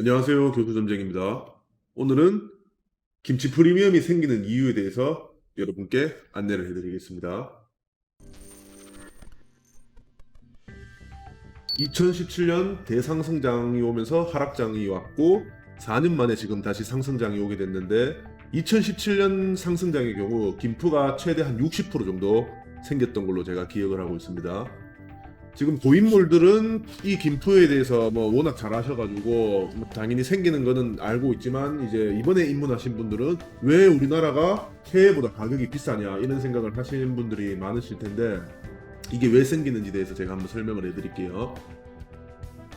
안녕하세요. 교수점쟁입니다. 오늘은 김치 프리미엄이 생기는 이유에 대해서 여러분께 안내를 해드리겠습니다. 2017년 대상승장이 오면서 하락장이 왔고 4년 만에 지금 다시 상승장이 오게 됐는데 2017년 상승장의 경우 김프가 최대 한 60% 정도 생겼던 걸로 제가 기억을 하고 있습니다. 지금 고인물들은 이 김프에 대해서 뭐 워낙 잘 하셔가지고 뭐 당연히 생기는 거는 알고 있지만 이제 이번에 입문하신 분들은 왜 우리나라가 해외보다 가격이 비싸냐 이런 생각을 하시는 분들이 많으실 텐데 이게 왜 생기는지 대해서 제가 한번 설명을 해드릴게요.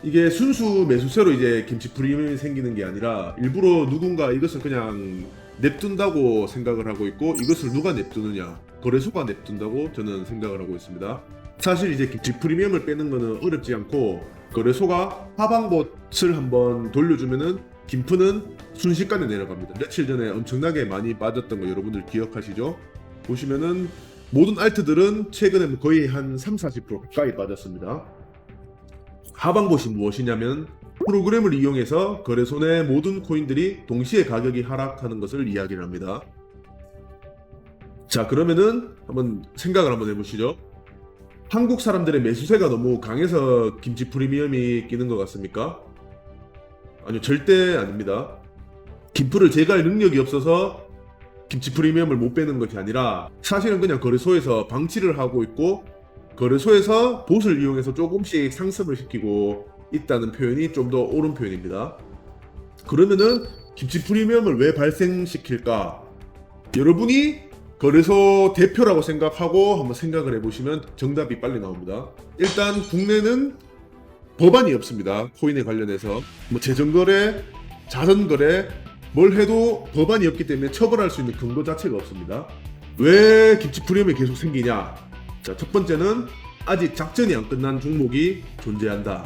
이게 순수 매수세로 이제 김치 프리미엄이 생기는 게 아니라 일부러 누군가 이것을 그냥 냅둔다고 생각을 하고 있고 이것을 누가 냅두느냐 거래소가 냅둔다고 저는 생각을 하고 있습니다. 사실 이제 프리미엄을 빼는 거는 어렵지 않고 거래소가 하방봇을 한번 돌려주면은 김프는 순식간에 내려갑니다. 며칠 전에 엄청나게 많이 빠졌던 거 여러분들 기억하시죠? 보시면은 모든 알트들은 최근에 거의 한 3, 40% 가까이 빠졌습니다. 하방봇이 무엇이냐면 프로그램을 이용해서 거래소 내 모든 코인들이 동시에 가격이 하락하는 것을 이야기를 합니다. 자 그러면은 한번 생각을 한번 해보시죠. 한국 사람들의 매수세가 너무 강해서 김치 프리미엄이 끼는 것 같습니까? 아니요, 절대 아닙니다. 김프를 제거할 능력이 없어서 김치 프리미엄을 못 빼는 것이 아니라 사실은 그냥 거래소에서 방치를 하고 있고 거래소에서 봇을 이용해서 조금씩 상승을 시키고 있다는 표현이 좀 더 옳은 표현입니다. 그러면은 김치 프리미엄을 왜 발생시킬까? 여러분이 거래소 대표라고 생각하고 한번 생각을 해보시면 정답이 빨리 나옵니다. 일단 국내는 법안이 없습니다. 코인에 관련해서 뭐 재정거래, 자선거래 뭘 해도 법안이 없기 때문에 처벌할 수 있는 근거 자체가 없습니다. 왜 김치 프리미엄이 계속 생기냐? 자, 첫 번째는 아직 작전이 안 끝난 종목이 존재한다.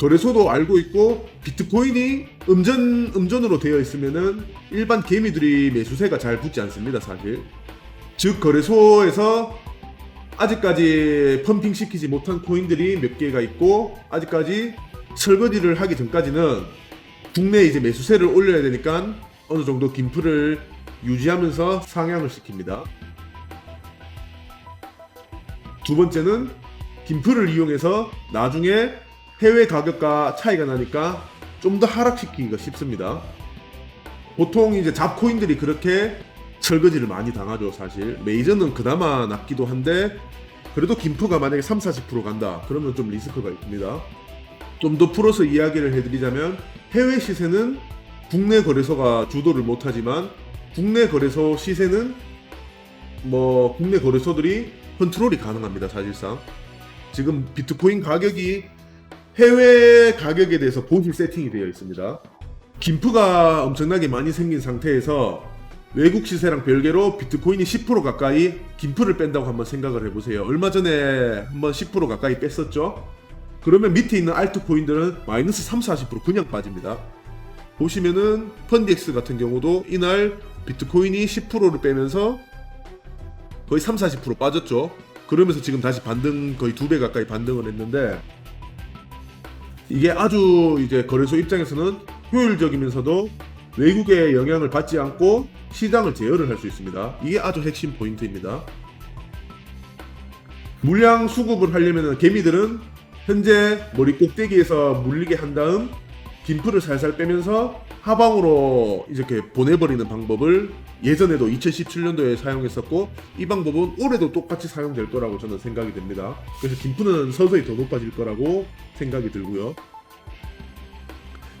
거래소도 알고 있고 비트코인이 음전 음전으로 되어 있으면은 일반 개미들이 매수세가 잘 붙지 않습니다, 사실. 즉 거래소에서 아직까지 펌핑 시키지 못한 코인들이 몇 개가 있고 아직까지 설거지를 하기 전까지는 국내 이제 매수세를 올려야 되니까 어느 정도 김프를 유지하면서 상향을 시킵니다. 두 번째는 김프를 이용해서 나중에 해외 가격과 차이가 나니까 좀 더 하락시키기가 쉽습니다. 보통 이제 잡코인들이 그렇게 설거지를 많이 당하죠, 사실. 메이저는 그나마 낫기도 한데 그래도 김프가 만약에 3, 40% 간다. 그러면 좀 리스크가 있습니다. 좀 더 풀어서 이야기를 해드리자면 해외 시세는 국내 거래소가 주도를 못하지만 국내 거래소 시세는 뭐 국내 거래소들이 컨트롤이 가능합니다, 사실상. 지금 비트코인 가격이 해외 가격에 대해서 보실 세팅이 되어 있습니다. 김프가 엄청나게 많이 생긴 상태에서 외국 시세랑 별개로 비트코인이 10% 가까이 김프를 뺀다고 한번 생각을 해보세요. 얼마 전에 한번 10% 가까이 뺐었죠? 그러면 밑에 있는 알트코인들은 마이너스 3, 40% 그냥 빠집니다. 보시면은 펀디엑스 같은 경우도 이날 비트코인이 10%를 빼면서 거의 3, 40% 빠졌죠. 그러면서 지금 다시 반등 거의 두 배 가까이 반등을 했는데 이게 아주 이제 거래소 입장에서는 효율적이면서도 외국의 영향을 받지 않고 시장을 제어를 할 수 있습니다. 이게 아주 핵심 포인트입니다. 물량 수급을 하려면 개미들은 현재 머리 꼭대기에서 물리게 한 다음 김프를 살살 빼면서 하방으로 이렇게 보내버리는 방법을 예전에도 2017년도에 사용했었고 이 방법은 올해도 똑같이 사용될 거라고 저는 생각이 됩니다. 그래서 김프는 서서히 더 높아질 거라고 생각이 들고요.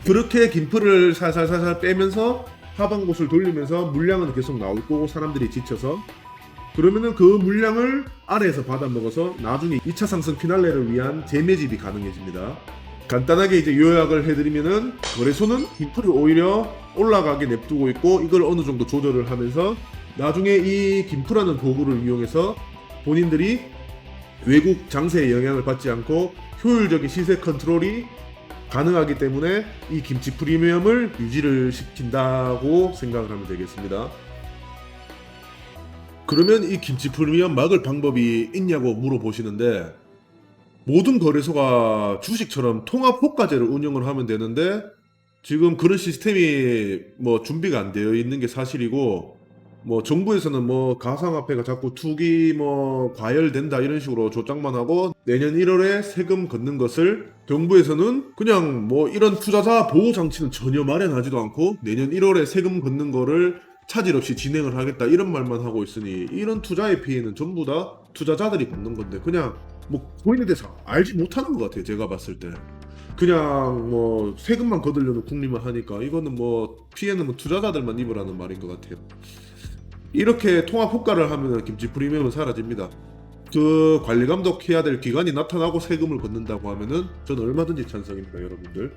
그렇게 김프를 살살살살 빼면서 하방곳을 돌리면서 물량은 계속 나올 거고 사람들이 지쳐서 그러면은 그 물량을 아래에서 받아 먹어서 나중에 2차 상승 피날레를 위한 재매집이 가능해집니다. 간단하게 이제 요약을 해드리면은 거래소는 김프를 오히려 올라가게 냅두고 있고 이걸 어느 정도 조절을 하면서 나중에 이 김프라는 도구를 이용해서 본인들이 외국 장세의 영향을 받지 않고 효율적인 시세 컨트롤이 가능하기 때문에 이 김치 프리미엄을 유지를 시킨다고 생각을 하면 되겠습니다. 그러면 이 김치 프리미엄 막을 방법이 있냐고 물어보시는데 모든 거래소가 주식처럼 통합 호가제를 운영을 하면 되는데 지금 그런 시스템이 뭐 준비가 안 되어 있는 게 사실이고 뭐 정부에서는 뭐 가상화폐가 자꾸 투기 뭐 과열된다 이런 식으로 조장만 하고 내년 1월에 세금 걷는 것을 정부에서는 그냥 뭐 이런 투자자 보호 장치는 전혀 마련하지도 않고 내년 1월에 세금 걷는 거를 차질 없이 진행을 하겠다 이런 말만 하고 있으니 이런 투자의 피해는 전부 다 투자자들이 받는 건데 그냥 뭐 코인에 대해서 알지 못하는 것 같아요 제가 봤을 때. 그냥 뭐 세금만 거들려는 국리만 하니까 이거는 뭐 피해는 뭐 투자자들만 입으라는 말인 것 같아요 이렇게 통합 효과를 하면 김치 프리미엄은 사라집니다. 그 관리 감독해야 될 기관이 나타나고 세금을 걷는다고 하면은 저는 얼마든지 찬성입니다 여러분들